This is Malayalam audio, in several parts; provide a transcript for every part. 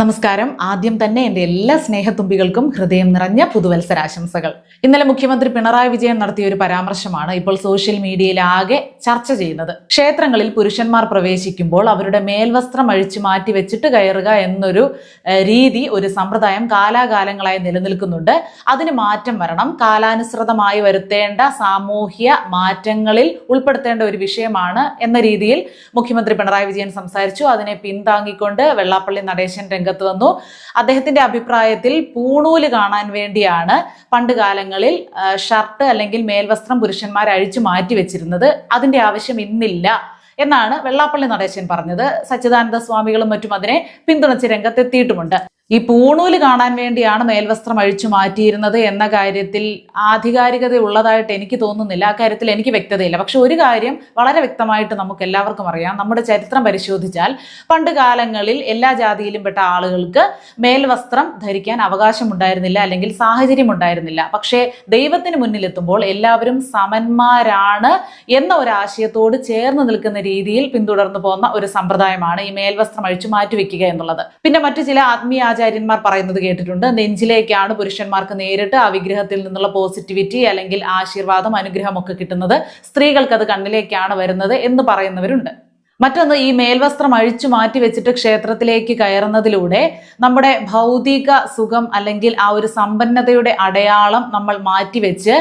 നമസ്കാരം. ആദ്യം തന്നെ എന്റെ എല്ലാ സ്നേഹത്തുമ്പികൾക്കും ഹൃദയം നിറഞ്ഞ പുതുവത്സരാശംസകൾ. ഇന്നലെ മുഖ്യമന്ത്രി പിണറായി വിജയൻ നടത്തിയ ഒരു പരാമർശമാണ് ഇപ്പോൾ സോഷ്യൽ മീഡിയയിൽ ആകെ ചർച്ച ചെയ്യുന്നത്. ക്ഷേത്രങ്ങളിൽ പുരുഷന്മാർ പ്രവേശിക്കുമ്പോൾ അവരുടെ മേൽവസ്ത്രം അഴിച്ചു മാറ്റി വെച്ചിട്ട് കയറുക എന്നൊരു രീതി ഒരു സമ്പ്രദായം കാലാകാലങ്ങളായി നിലനിൽക്കുന്നുണ്ട്. അതിന് മാറ്റം വരണം. കാലാനുസൃതമായി വരുത്തേണ്ട സാമൂഹ്യ മാറ്റങ്ങളിൽ ഉൾപ്പെടുത്തേണ്ട ഒരു വിഷയമാണ് എന്ന രീതിയിൽ മുഖ്യമന്ത്രി പിണറായി വിജയൻ സംസാരിച്ചു. അതിനെ പിന്താങ്ങിക്കൊണ്ട് വെള്ളാപ്പള്ളി നടേശൻ രംഗത്ത് വന്നു. അദ്ദേഹത്തിന്റെ അഭിപ്രായത്തിൽ പൂണൂൽ കാണാൻ വേണ്ടിയാണ് പണ്ട് കാലങ്ങളിൽ ഷർട്ട് അല്ലെങ്കിൽ മേൽവസ്ത്രം പുരുഷന്മാർ അഴിച്ചു മാറ്റി വെച്ചിരുന്നത്. അതിന്റെ ആവശ്യം ഇന്നില്ല എന്നാണ് വെള്ളാപ്പള്ളി നടേശൻ പറഞ്ഞത്. സച്ചിദാനന്ദ സ്വാമികളും മറ്റും അതിനെ പിന്തുണച്ച് രംഗത്തെത്തിയിട്ടുമുണ്ട്. ഈ പൂണൂൽ കാണാൻ വേണ്ടിയാണ് മേൽവസ്ത്രം അഴിച്ചു മാറ്റിയിരുന്നത് എന്ന കാര്യത്തിൽ ആധികാരികത ഉള്ളതായിട്ട് എനിക്ക് തോന്നുന്നില്ല. ആ കാര്യത്തിൽ എനിക്ക് വ്യക്തതയില്ല. പക്ഷെ ഒരു കാര്യം വളരെ വ്യക്തമായിട്ട് നമുക്ക് എല്ലാവർക്കും അറിയാം. നമ്മുടെ ചരിത്രം പരിശോധിച്ചാൽ പണ്ട് കാലങ്ങളിൽ എല്ലാ ജാതിയിലും പെട്ട ആളുകൾക്ക് മേൽവസ്ത്രം ധരിക്കാൻ അവകാശമുണ്ടായിരുന്നില്ല അല്ലെങ്കിൽ സാഹചര്യം ഉണ്ടായിരുന്നില്ല പക്ഷേ ദൈവത്തിന് മുന്നിലെത്തുമ്പോൾ എല്ലാവരും സമന്മാരാണ് എന്ന ഒരു ആശയത്തോട് ചേർന്ന് നിൽക്കുന്ന രീതിയിൽ പിന്തുടർന്നു പോകുന്ന ഒരു സമ്പ്രദായമാണ് ഈ മേൽവസ്ത്രം അഴിച്ചു മാറ്റിവെക്കുക എന്നുള്ളത്. പിന്നെ മറ്റു ചില ആത്മീയ ആചാര്യന്മാർ പറയുന്നത് കേട്ടിട്ടുണ്ട്. നെഞ്ചിലേക്കാണ് പുരുഷന്മാർക്ക് നേരിട്ട് ആ വിഗ്രഹത്തിൽ നിന്നുള്ള പോസിറ്റിവിറ്റി അല്ലെങ്കിൽ ആശീർവാദം അനുഗ്രഹം ഒക്കെ കിട്ടുന്നത്. സ്ത്രീകൾക്ക് അത് കണ്ണിലേക്കാണ് വരുന്നത് എന്ന് പറയുന്നവരുണ്ട്. മറ്റൊന്ന് ഈ മേൽവസ്ത്രം അഴിച്ചു മാറ്റി വെച്ചിട്ട് ക്ഷേത്രത്തിലേക്ക് കയറുന്നതിലൂടെ നമ്മുടെ ഭൗതിക സുഖം അല്ലെങ്കിൽ ആ ഒരു സമ്പന്നതയുടെ അടയാളം നമ്മൾ മാറ്റിവെച്ച്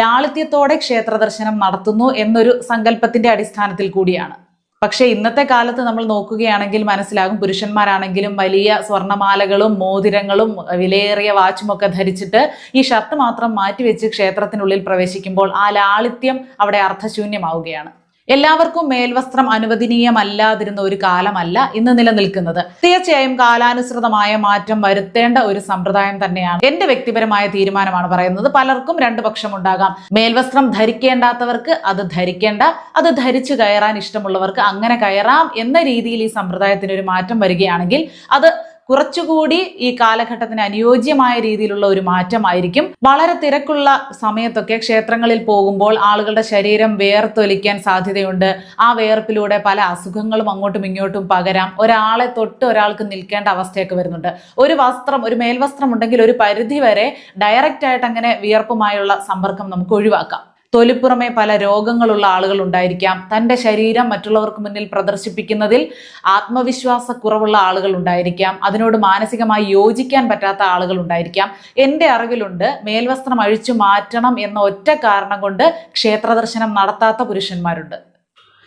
ലാളിത്യത്തോടെ ക്ഷേത്ര ദർശനം നടത്തുന്നു എന്നൊരു സങ്കല്പത്തിന്റെ അടിസ്ഥാനത്തിൽ കൂടിയാണ്. പക്ഷേ ഇന്നത്തെ കാലത്ത് നമ്മൾ നോക്കുകയാണെങ്കിൽ മനസ്സിലാകും പുരുഷന്മാരാണെങ്കിലും വലിയ സ്വർണമാലകളും മോതിരങ്ങളും വിലയേറിയ വാച്ചും ഒക്കെ ധരിച്ചിട്ട് ഈ ഷർട്ട് മാത്രം മാറ്റിവെച്ച് ക്ഷേത്രത്തിനുള്ളിൽ പ്രവേശിക്കുമ്പോൾ ആ ലാളിത്യം അവിടെ അർത്ഥശൂന്യമാവുകയാണ് എല്ലാവർക്കും മേൽവസ്ത്രം അനുവദനീയമല്ലാതിരുന്ന ഒരു കാലമല്ല ഇന്ന് നിലനിൽക്കുന്നത്. തീർച്ചയായും കാലാനുസൃതമായ മാറ്റം വരുത്തേണ്ട ഒരു സമ്പ്രദായം തന്നെയാണ് എന്റെ വ്യക്തിപരമായ തീരുമാനമാണ് പറയുന്നത്. പലർക്കും രണ്ട് പക്ഷമുണ്ടാകാം മേൽവസ്ത്രം ധരിക്കേണ്ടാത്തവർക്ക് അത് ധരിക്കേണ്ട അത് ധരിച്ചു കയറാൻ ഇഷ്ടമുള്ളവർക്ക് അങ്ങനെ കയറാം എന്ന രീതിയിൽ ഈ സമ്പ്രദായത്തിന് ഒരു മാറ്റം വരികയാണെങ്കിൽ അത് കുറച്ചുകൂടി ഈ കാലഘട്ടത്തിന് അനുയോജ്യമായ രീതിയിലുള്ള ഒരു മാറ്റമായിരിക്കും. വളരെ തിരക്കുള്ള സമയത്തൊക്കെ ക്ഷേത്രങ്ങളിൽ പോകുമ്പോൾ ആളുകളുടെ ശരീരം വേർത്തൊലിക്കാൻ സാധ്യതയുണ്ട്. ആ വേർപ്പിലൂടെ പല അസുഖങ്ങളും അങ്ങോട്ടും ഇങ്ങോട്ടും പകരാം. ഒരാളെ തൊട്ട് ഒരാൾക്ക് നിൽക്കേണ്ട അവസ്ഥയൊക്കെ വരുന്നുണ്ട്. ഒരു വസ്ത്രം ഒരു മേൽവസ്ത്രം ഉണ്ടെങ്കിൽ ഒരു പരിധി വരെ ഡയറക്റ്റ് ആയിട്ട് അങ്ങനെ വിയർപ്പുമായുള്ള സമ്പർക്കം നമുക്ക് ഒഴിവാക്കാം. തൊലിപ്പുറമെ പല രോഗങ്ങളുള്ള ആളുകൾ ഉണ്ടായിരിക്കാം. തന്റെ ശരീരം മറ്റുള്ളവർക്ക് മുന്നിൽ പ്രദർശിപ്പിക്കുന്നതിൽ ആത്മവിശ്വാസ കുറവുള്ള ആളുകൾ ഉണ്ടായിരിക്കാം. അതിനോട് മാനസികമായി യോജിക്കാൻ പറ്റാത്ത ആളുകൾ ഉണ്ടായിരിക്കാം. എന്റെ അറിവിലുണ്ട് മേൽവസ്ത്രം അഴിച്ചു മാറ്റണം എന്ന ഒറ്റ കാരണം കൊണ്ട് ക്ഷേത്രദർശനം നടത്താത്ത പുരുഷന്മാരുണ്ട്.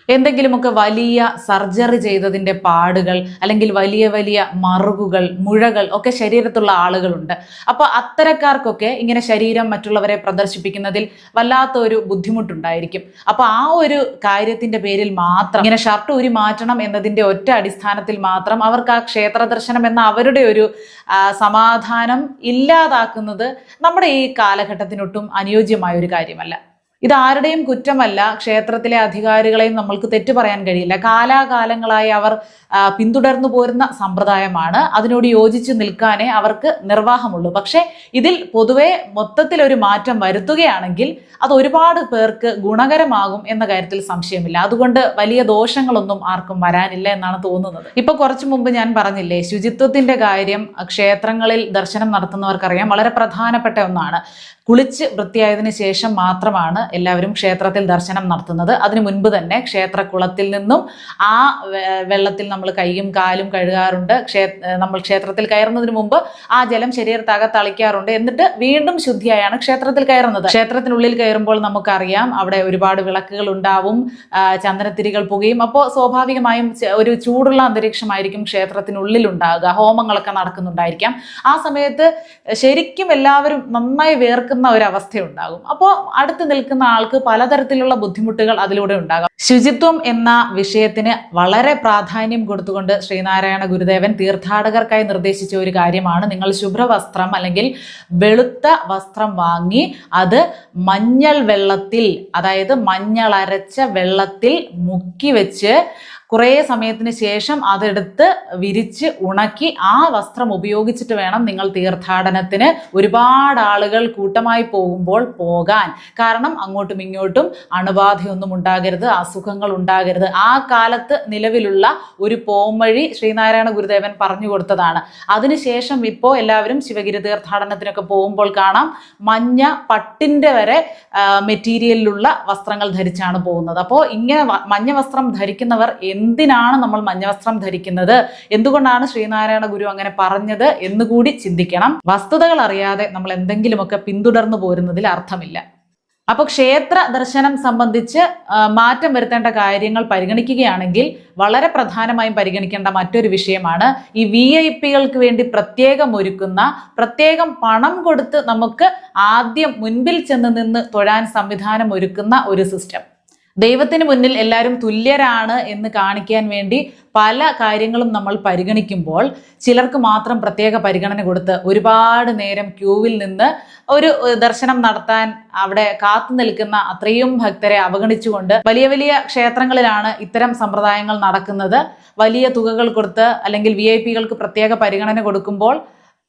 എന്തെങ്കിലുമൊക്കെ വലിയ സർജറി ചെയ്തതിന്റെ പാടുകൾ അല്ലെങ്കിൽ വലിയ വലിയ മറുകുകൾ മുഴകൾ ഒക്കെ ശരീരത്തുള്ള ആളുകളുണ്ട്. അപ്പോൾ അത്തരക്കാർക്കൊക്കെ ഇങ്ങനെ ശരീരം മറ്റുള്ളവരെ പ്രദർശിപ്പിക്കുന്നതിൽ വല്ലാത്തൊരു ബുദ്ധിമുട്ടുണ്ടായിരിക്കും. അപ്പോൾ ആ ഒരു കാര്യത്തിന്റെ പേരിൽ മാത്രം ഇങ്ങനെ ഷർട്ട് ഊരി മാറ്റണം എന്നതിന്റെ ഒറ്റ അടിസ്ഥാനത്തിൽ മാത്രം അവർക്ക് ആ ക്ഷേത്ര ദർശനം എന്ന അവരുടെ ഒരു സമാധാനം ഇല്ലാതാക്കുന്നത് നമ്മുടെ ഈ കാലഘട്ടത്തിനൊട്ടും അനുയോജ്യമായ ഒരു കാര്യമല്ല. ഇത് ആരുടെയും കുറ്റമല്ല ക്ഷേത്രത്തിലെ അധികാരികളെയും നമ്മൾക്ക് തെറ്റു പറയാൻ കഴിയില്ല. കാലാകാലങ്ങളായി അവർ പിന്തുടർന്നു പോരുന്ന സമ്പ്രദായമാണ്. അതിനോട് യോജിച്ച് നിൽക്കാനേ അവർക്ക് നിർവാഹമുള്ളൂ. പക്ഷേ ഇതിൽ പൊതുവെ മൊത്തത്തിൽ ഒരു മാറ്റം വരുത്തുകയാണെങ്കിൽ അത് ഒരുപാട് പേർക്ക് ഗുണകരമാകും എന്ന കാര്യത്തിൽ സംശയമില്ല. അതുകൊണ്ട് വലിയ ദോഷങ്ങളൊന്നും ആർക്കും വരാനില്ല എന്നാണ് തോന്നുന്നത്. ഇപ്പൊ കുറച്ചു മുമ്പ് ഞാൻ പറഞ്ഞില്ലേ ശുചിത്വത്തിന്റെ കാര്യം ക്ഷേത്രങ്ങളിൽ ദർശനം നടത്തുന്നവർക്കറിയാം. വളരെ പ്രധാനപ്പെട്ട ഒന്നാണ്. കുളിച്ച് വൃത്തിയായതിനു ശേഷം മാത്രമാണ് എല്ലാവരും ക്ഷേത്രത്തിൽ ദർശനം നടത്തുന്നത്. അതിനു മുൻപ് തന്നെ ക്ഷേത്രക്കുളത്തിൽ നിന്നും ആ വെള്ളത്തിൽ നമ്മൾ കൈയും കാലും കഴുകാറുണ്ട്. ക്ഷേ നമ്മൾ ക്ഷേത്രത്തിൽ കയറുന്നതിന് മുമ്പ് ആ ജലം ശരീരത്തകത്ത് തളിക്കാറുണ്ട്. എന്നിട്ട് വീണ്ടും ശുദ്ധിയായാണ് ക്ഷേത്രത്തിൽ കയറുന്നത്. ക്ഷേത്രത്തിനുള്ളിൽ കയറുമ്പോൾ നമുക്കറിയാം അവിടെ ഒരുപാട് വിളക്കുകൾ ഉണ്ടാവും ചന്ദനത്തിരികൾ പുകയും. അപ്പോൾ സ്വാഭാവികമായും ഒരു ചൂടുള്ള അന്തരീക്ഷമായിരിക്കും ക്ഷേത്രത്തിനുള്ളിൽ ഉണ്ടാകുക. ഹോമങ്ങളൊക്കെ നടക്കുന്നുണ്ടായിരിക്കാം. ആ സമയത്ത് ശരിക്കും എല്ലാവരും നന്നായി വേർക്കുന്ന ഒരു അപ്പോൾ അടുത്ത് നിൽക്കുന്ന ആൾക്ക് പലതരത്തിലുള്ള ബുദ്ധിമുട്ടുകൾ അതിലൂടെ ഉണ്ടാകാം. ശുചിത്വം എന്ന വിഷയത്തിന് വളരെ പ്രാധാന്യം കൊടുത്തുകൊണ്ട് ശ്രീനാരായണ ഗുരുദേവൻ തീർത്ഥാടകർക്കായി നിർദ്ദേശിച്ച ഒരു കാര്യമാണ്. നിങ്ങൾ ശുഭ്രവസ്ത്രം അല്ലെങ്കിൽ വെളുത്ത വസ്ത്രം വാങ്ങി അത് മഞ്ഞൾ വെള്ളത്തിൽ അതായത് മഞ്ഞൾ അരച്ച വെള്ളത്തിൽ മുക്കി വെച്ച് കുറേ സമയത്തിന് ശേഷം അതെടുത്ത് വിരിച്ച് ഉണക്കി ആ വസ്ത്രം ഉപയോഗിച്ചിട്ട് വേണം നിങ്ങൾ തീർത്ഥാടനത്തിന്. ഒരുപാട് ആളുകൾ കൂട്ടമായി പോകുമ്പോൾ പോകാൻ. കാരണം അങ്ങോട്ടും ഇങ്ങോട്ടും അണുബാധയൊന്നും ഉണ്ടാകരുത് അസുഖങ്ങൾ ഉണ്ടാകരുത്. ആ കാലത്ത് നിലവിലുള്ള ഒരു പോംവഴി ശ്രീനാരായണ ഗുരുദേവൻ പറഞ്ഞു കൊടുത്തതാണ്. അതിനുശേഷം ഇപ്പോൾ എല്ലാവരും ശിവഗിരി തീർത്ഥാടനത്തിനൊക്കെ പോകുമ്പോൾ കാണാം മഞ്ഞ പട്ടിന്റെ വരെ മെറ്റീരിയലിലുള്ള വസ്ത്രങ്ങൾ ധരിച്ചാണ് പോകുന്നത്. അപ്പോൾ ഇങ്ങനെ മഞ്ഞ വസ്ത്രം ധരിക്കുന്നവർ എന്തിനാണ് നമ്മൾ മഞ്ഞവസ്ത്രം ധരിക്കുന്നത്? എന്തുകൊണ്ടാണ് ശ്രീനാരായണ ഗുരു അങ്ങനെ പറഞ്ഞത് എന്നുകൂടി ചിന്തിക്കണം. വസ്തുതകൾ അറിയാതെ നമ്മൾ എന്തെങ്കിലുമൊക്കെ പിന്തുടർന്നു പോരുന്നതിൽ അർത്ഥമില്ല. അപ്പോൾ ക്ഷേത്ര ദർശനം സംബന്ധിച്ച് മാറ്റം വരുത്തേണ്ട കാര്യങ്ങൾ പരിഗണിക്കുകയാണെങ്കിൽ വളരെ പ്രധാനമായും പരിഗണിക്കേണ്ട മറ്റൊരു വിഷയമാണ് ഈ വി ഐ പികൾക്ക് വേണ്ടി പ്രത്യേകം ഒരുക്കുന്ന പ്രത്യേകം പണം കൊടുത്ത് നമുക്ക് ആദ്യം മുൻപിൽ ചെന്ന് നിന്ന് തൊഴാൻ സംവിധാനം ഒരുക്കുന്ന ഒരു സിസ്റ്റം ദൈവത്തിന് മുന്നിൽ എല്ലാവരും തുല്യരാണ് എന്ന് കാണിക്കാൻ വേണ്ടി പല കാര്യങ്ങളും നമ്മൾ പരിഗണിക്കുമ്പോൾ ചിലർക്ക് മാത്രം പ്രത്യേക പരിഗണന കൊടുത്ത് ഒരുപാട് നേരം ക്യൂവിൽ നിന്ന് ഒരു ദർശനം നടത്താൻ അവിടെ കാത്തു നിൽക്കുന്ന അത്രയും ഭക്തരെ അവഗണിച്ചുകൊണ്ട് വലിയ വലിയ ക്ഷേത്രങ്ങളിലാണ് ഇത്തരം സമ്പ്രദായങ്ങൾ നടക്കുന്നത്. വലിയ തുകകൾ കൊടുത്ത് അല്ലെങ്കിൽ വി ഐ പികൾക്ക് പ്രത്യേക പരിഗണന കൊടുക്കുമ്പോൾ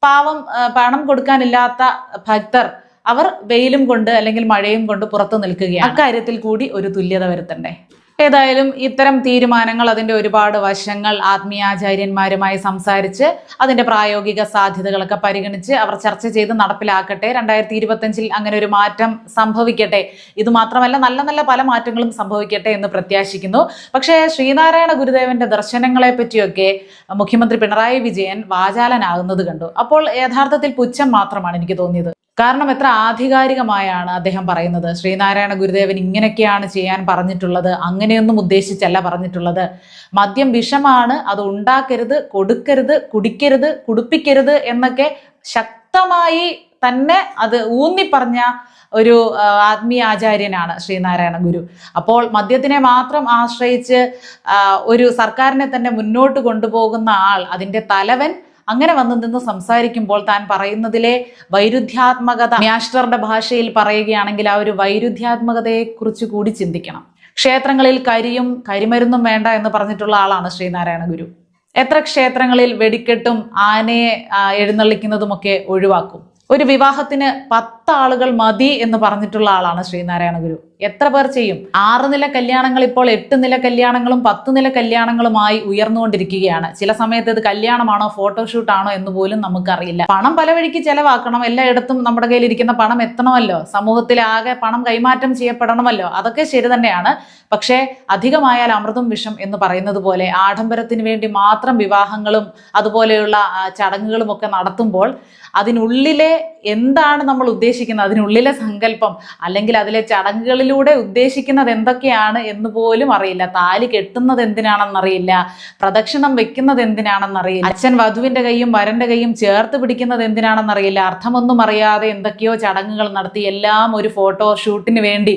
പാവം പണം കൊടുക്കാനില്ലാത്ത ഭക്തർ അവർ വെയിലും കൊണ്ട് അല്ലെങ്കിൽ മഴയും കൊണ്ട് പുറത്തു നിൽക്കുകയാണ്. അക്കാര്യത്തിൽ കൂടി ഒരു തുല്യത വരുത്തണ്ടേ? ഏതായാലും ഇത്തരം തീരുമാനങ്ങൾ അതിന്റെ ഒരുപാട് വശങ്ങൾ ആത്മീയാചാര്യന്മാരുമായി സംസാരിച്ച് അതിന്റെ പ്രായോഗിക സാധ്യതകളൊക്കെ പരിഗണിച്ച് അവർ ചർച്ച ചെയ്ത് നടപ്പിലാക്കട്ടെ. രണ്ടായിരത്തി ഇരുപത്തഞ്ചിൽ അങ്ങനെ ഒരു മാറ്റം സംഭവിക്കട്ടെ. ഇത് മാത്രമല്ല നല്ല നല്ല പല മാറ്റങ്ങളും സംഭവിക്കട്ടെ എന്ന് പ്രത്യാശിക്കുന്നു. പക്ഷേ ശ്രീനാരായണ ഗുരുദേവന്റെ ദർശനങ്ങളെ പറ്റിയൊക്കെ മുഖ്യമന്ത്രി പിണറായി വിജയൻ വാചാലനാകുന്നത് കണ്ടു. അപ്പോൾ യഥാർത്ഥത്തിൽ പുച്ഛം മാത്രമാണ് എനിക്ക് തോന്നിയത്. കാരണം എത്ര ആധികാരികമായാണ് അദ്ദേഹം പറയുന്നത്? ശ്രീനാരായണ ഗുരുദേവൻ ഇങ്ങനെയൊക്കെയാണ് ചെയ്യാൻ പറഞ്ഞിട്ടുള്ളത്. അങ്ങനെയൊന്നും ഉദ്ദേശിച്ചല്ല പറഞ്ഞിട്ടുള്ളത്. മദ്യം വിഷമാണ്. അത് ഉണ്ടാക്കരുത് കൊടുക്കരുത് കുടിക്കരുത് കുടിപ്പിക്കരുത് എന്നൊക്കെ ശക്തമായി തന്നെ അത് ഊന്നി പറഞ്ഞ ഒരു ആത്മീയ ആചാര്യനാണ് ശ്രീനാരായണ ഗുരു. അപ്പോൾ മദ്യത്തിനെ മാത്രം ആശ്രയിച്ച് ഒരു സർക്കാരിനെ തന്നെ മുന്നോട്ട് കൊണ്ടുപോകുന്ന ആൾ അതിന്റെ തലവൻ അങ്ങനെ വന്നു നിന്ന് സംസാരിക്കുമ്പോൾ താൻ പറയുന്നതിലെ വൈരുദ്ധ്യാത്മകത മാസ്റ്ററുടെ ഭാഷയിൽ പറയുകയാണെങ്കിൽ ആ ഒരു വൈരുദ്ധ്യാത്മകതയെ കുറിച്ച് കൂടി ചിന്തിക്കണം. ക്ഷേത്രങ്ങളിൽ കരിയും കരിമരുന്നും വേണ്ട എന്ന് പറഞ്ഞിട്ടുള്ള ആളാണ് ശ്രീനാരായണ ഗുരു. എത്ര ക്ഷേത്രങ്ങളിൽ വെടിക്കെട്ടും ആനയെ എഴുന്നള്ളിക്കുന്നതുമൊക്കെ ഒഴിവാക്കും. ഒരു വിവാഹത്തിന് പത്ത് ആളുകൾ മതി എന്ന് പറഞ്ഞിട്ടുള്ള ആളാണ് ശ്രീനാരായണ ഗുരു. എത്ര പേർ ചെയ്യും? ആറ് നില കല്യാണങ്ങൾ ഇപ്പോൾ എട്ട് നില കല്യാണങ്ങളും പത്ത് നില കല്യാണങ്ങളുമായി ഉയർന്നുകൊണ്ടിരിക്കുകയാണ്. ചില സമയത്ത് ഇത് കല്യാണമാണോ ഫോട്ടോഷൂട്ടാണോ എന്ന് പോലും നമുക്കറിയില്ല. പണം പല വഴിക്ക് ചെലവാക്കണം. എല്ലായിടത്തും നമ്മുടെ കയ്യിൽ ഇരിക്കുന്ന പണം എത്തണമല്ലോ. സമൂഹത്തിലാകെ പണം കൈമാറ്റം ചെയ്യപ്പെടണമല്ലോ. അതൊക്കെ ശരി തന്നെയാണ്. പക്ഷേ അധികമായാൽ അമൃതും വിഷം എന്ന് പറയുന്നത് പോലെ ആഡംബരത്തിന് വേണ്ടി മാത്രം വിവാഹങ്ങളും അതുപോലെയുള്ള ചടങ്ങുകളും ഒക്കെ നടത്തുമ്പോൾ അതിനുള്ളിലെ എന്താണ് നമ്മൾ ഉദ്ദേശിക്കുന്നത്? അതിനുള്ളിലെ സങ്കല്പം അല്ലെങ്കിൽ അതിലെ ചടങ്ങുകളിലൂടെ ഉദ്ദേശിക്കുന്നത് എന്തൊക്കെയാണ് എന്ന് പോലും അറിയില്ല. താലി കെട്ടുന്നത് എന്തിനാണെന്നറിയില്ല പ്രദക്ഷിണം വെക്കുന്നത് എന്തിനാണെന്നറിയില്ല അച്ഛൻ വധുവിന്റെ കൈയും വരന്റെ കൈയും ചേർത്ത് പിടിക്കുന്നത് എന്തിനാണെന്നറിയില്ല അർത്ഥമൊന്നും അറിയാതെ എന്തൊക്കെയോ ചടങ്ങുകൾ നടത്തി എല്ലാം ഒരു ഫോട്ടോ ഷൂട്ടിന് വേണ്ടി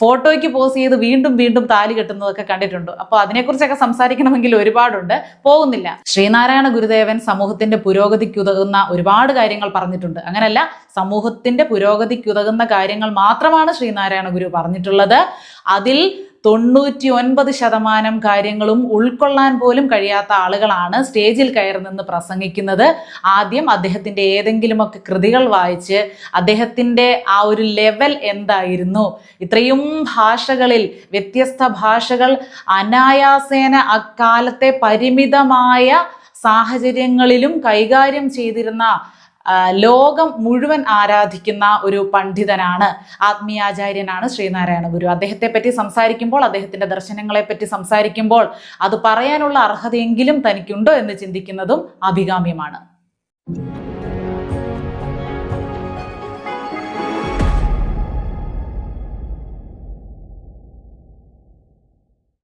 ഫോട്ടോയ്ക്ക് പോസ് ചെയ്ത് വീണ്ടും വീണ്ടും താലി കെട്ടുന്നതൊക്കെ കണ്ടിട്ടുണ്ട്. അപ്പോൾ അതിനെക്കുറിച്ചൊക്കെ സംസാരിക്കണമെങ്കിൽ ഒരുപാടുണ്ട്. പോകുന്നില്ല. ശ്രീനാരായണ ഗുരുദേവൻ സമൂഹത്തിന്റെ പുരോഗതിക്ക് പുരോഗതിക്കുതകുന്ന ഒരുപാട് കാര്യങ്ങൾ പറഞ്ഞിട്ടുണ്ട്. അങ്ങനല്ല സമൂഹത്തിന്റെ പുരോഗതിക്കുതകുന്ന കാര്യങ്ങൾ മാത്രമാണ് ശ്രീനാരായണ ഗുരു പറഞ്ഞിട്ടുള്ളത്. അതിൽ തൊണ്ണൂറ്റി ഒൻപത് ശതമാനം കാര്യങ്ങളും ഉൾക്കൊള്ളാൻ പോലും കഴിയാത്ത ആളുകളാണ് സ്റ്റേജിൽ കയറി നിന്ന് പ്രസംഗിക്കുന്നത്. ആദ്യം അദ്ദേഹത്തിന്റെ ഏതെങ്കിലുമൊക്കെ കൃതികൾ വായിച്ച് അദ്ദേഹത്തിന്റെ ആ ഒരു ലെവൽ എന്തായിരുന്നു? ഇത്രയും ഭാഷകളിൽ വ്യത്യസ്ത ഭാഷകൾ അനായാസേന അക്കാലത്തെ പരിമിതമായ സാഹചര്യങ്ങളിലും കൈകാര്യം ചെയ്തിരുന്ന ലോകം മുഴുവൻ ആരാധിക്കുന്ന ഒരു പണ്ഡിതനാണ് ആത്മീയാചാര്യനാണ് ശ്രീനാരായണ ഗുരു. അദ്ദേഹത്തെ പറ്റി സംസാരിക്കുമ്പോൾ അദ്ദേഹത്തിന്റെ ദർശനങ്ങളെ പറ്റി സംസാരിക്കുമ്പോൾ അത് പറയാനുള്ള അർഹതയെങ്കിലും തനിക്കുണ്ടോ എന്ന് ചിന്തിക്കുന്നതും അഭികാമ്യമാണ്.